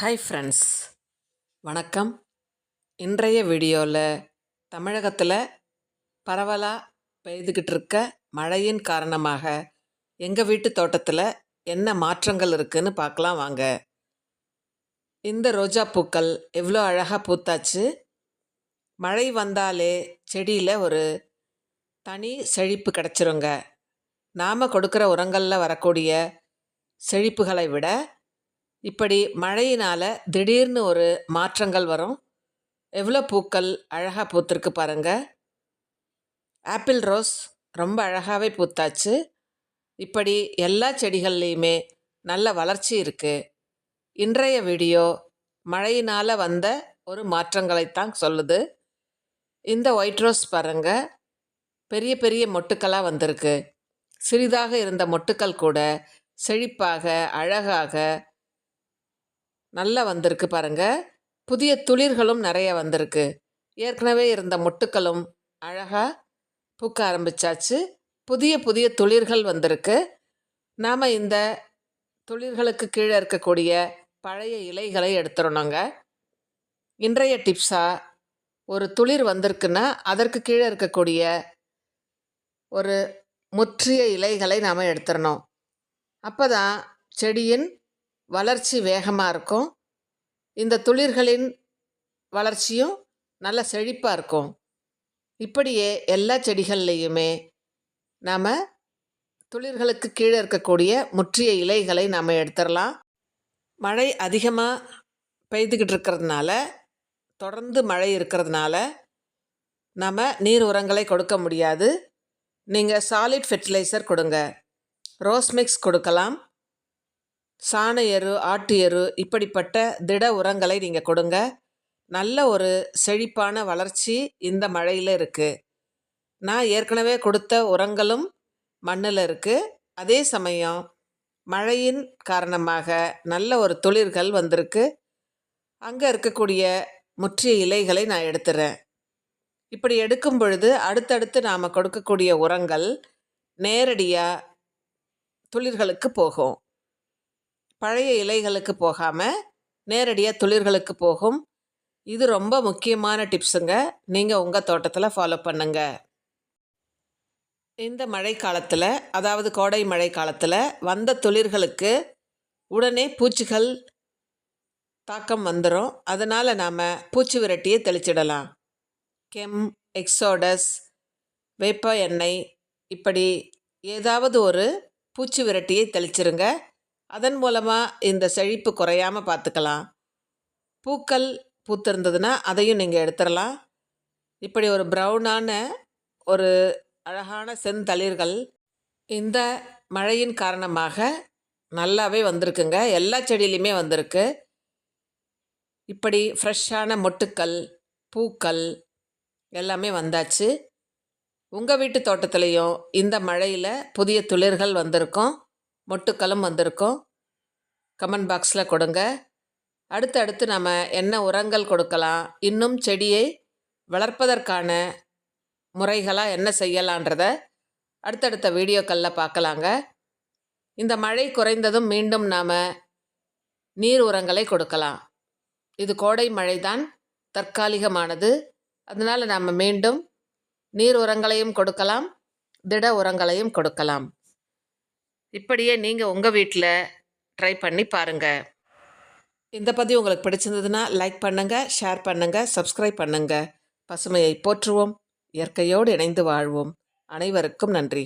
Hi friends வணக்கம். இன்றைய வீடியோவில் தமிழகத்தில் பரவலாக பெய்துக்கிட்டு இருக்க மழையின் காரணமாக எங்கள் வீட்டு தோட்டத்தில் என்ன மாற்றங்கள் இருக்குதுன்னு பார்க்கலாம் வாங்க. இந்த ரோஜா பூக்கள் எவ்வளோ அழகாக பூத்தாச்சு? மழை வந்தாலே செடியில் ஒரு தனி செழிப்பு கிடச்சிருங்க. நாம் கொடுக்குற உரங்களில் வரக்கூடிய செழிப்புகளை விட இப்படி மழையினால் திடீர்னு ஒரு மாற்றங்கள் வரும். எவ்வளோ பூக்கள் அழகாக பூத்திருக்கு பாருங்கள் ஆப்பிள் ரோஸ் ரொம்ப அழகாகவே பூத்தாச்சு. இப்படி எல்லா செடிகள்லேயுமே நல்ல வளர்ச்சி இருக்குது இன்றைய வீடியோ மழையினால் வந்த ஒரு மாற்றங்களைத்தான் சொல்லுது. இந்த ஒயிட் ரோஸ் பாருங்கள் பெரிய பெரிய மொட்டுக்களாக வந்திருக்கு. சிறிதாக இருந்த மொட்டுக்கள் கூட செழிப்பாக அழகாக நல்லா வந்திருக்கு பாருங்க. புதிய துளிர்களும் நிறைய வந்திருக்கு. ஏற்கனவே இருந்த மொட்டுக்களும் அழகாக பூக்க ஆரம்பிச்சாச்சு. புதிய புதிய துளிர்கள் வந்திருக்கு. நாம் இந்த துளிர்களுக்கு கீழே இருக்கக்கூடிய பழைய இலைகளை எடுத்துடணுங்க இன்றைய டிப்ஸாக ஒரு துளிர் வந்திருக்குன்னா அதற்கு கீழே இருக்கக்கூடிய ஒரு முற்றிய இலைகளை நாம் எடுத்துடணும். அப்போ தான் செடியின் வளர்ச்சி வேகமாக இருக்கும். இந்த துளிர்களின் வளர்ச்சியும் நல்ல செழிப்பாக இருக்கும். இப்படியே எல்லா செடிகள்லேயுமே நாம் துளிர்களுக்கு கீழே இருக்கக்கூடிய முற்றிய இலைகளை நாம் எடுத்துடலாம். மழை அதிகமாக பெய்துக்கிட்டு இருக்கிறதுனால தொடர்ந்து மழை இருக்கிறதுனால நம்ம நீர் உரங்களை கொடுக்க முடியாது. நீங்கள் சாலிட் ஃபெர்டிலைசர் கொடுங்க. ரோஸ் மிக்ஸ் கொடுக்கலாம். சாண எரு ஆட்டு எரு இப்படிப்பட்ட திட உரங்களை நீங்கள் கொடுங்க. நல்ல ஒரு செழிப்பான வளர்ச்சி இந்த மழையில் இருக்குது நான் ஏற்கனவே கொடுத்த உரங்களும் மண்ணில் இருக்குது அதே சமயம் மழையின் காரணமாக நல்ல ஒரு துளிர்கள் வந்திருக்கு. அங்கே இருக்கக்கூடிய முற்றிய இலைகளை நான் எடுத்துறேன். இப்படி எடுக்கும் பொழுது அடுத்தடுத்து நாம் கொடுக்கக்கூடிய உரங்கள் நேரடியாக துளிர்களுக்கு போகும். பழைய இலைகளுக்கு போகாமல் நேரடியாக துளிர்களுக்கு போகும். இது ரொம்ப முக்கியமான டிப்ஸுங்க. நீங்கள் உங்கள் தோட்டத்தில் ஃபாலோ பண்ணுங்க. இந்த மழை காலத்தில் அதாவது கோடை மழை காலத்தில் வந்த துளிர்களுக்கு உடனே பூச்சிகள் தாக்கம் வந்துடும் அதனால் நாம் பூச்சி விரட்டியை தெளிச்சிடலாம். கெம் எக்ஸோடஸ் வேப்ப எண்ணெய் இப்படி ஏதாவது ஒரு பூச்சி விரட்டியை தெளிச்சிருங்க. அதன் மூலமாக இந்த செழிப்பு குறையாமல் பார்த்துக்கலாம் பூக்கள் பூத்திருந்ததுன்னா அதையும் நீங்கள் எடுத்துடலாம். இப்படி ஒரு ப்ரௌனான ஒரு அழகான செந்தளிர்கள் இந்த மழையின் காரணமாக நல்லாவே வந்திருக்குங்க. எல்லா செடியிலையுமே வந்திருக்கு. இப்படி ஃப்ரெஷ்ஷான மொட்டுக்கள் பூக்கள் எல்லாமே வந்தாச்சு. உங்கள் வீட்டு தோட்டத்துலேயும் இந்த மழையில் புதிய துளிர்கள் வந்திருக்கும். மொட்டுக்களும் வந்திருக்கும். கமெண்ட் பாக்ஸில் கொடுங்க. அடுத்து அடுத்து நம்ம என்ன உரங்கள் கொடுக்கலாம்? இன்னும் செடியை வளர்ப்பதற்கான முறைகளாக என்ன செய்யலான்றத அடுத்தடுத்த வீடியோக்களில் பார்க்கலாங்க. இந்த மழை குறைந்ததும் மீண்டும் நாம் நீர் உரங்களை கொடுக்கலாம். இது கோடை மழை தான் தற்காலிகமானது. அதனால் நாம் மீண்டும் நீர் உரங்களையும் கொடுக்கலாம் திட உரங்களையும் கொடுக்கலாம். இப்படியே நீங்கள் உங்கள் வீட்டில் ட்ரை பண்ணி பாருங்கள் இந்த பதிவு உங்களுக்கு பிடிச்சிருந்ததுன்னா லைக் பண்ணுங்கள் ஷேர் பண்ணுங்கள் சப்ஸ்கிரைப் பண்ணுங்கள் பசுமையை போற்றுவோம் இயற்கையோடு இணைந்து வாழ்வோம். அனைவருக்கும் நன்றி.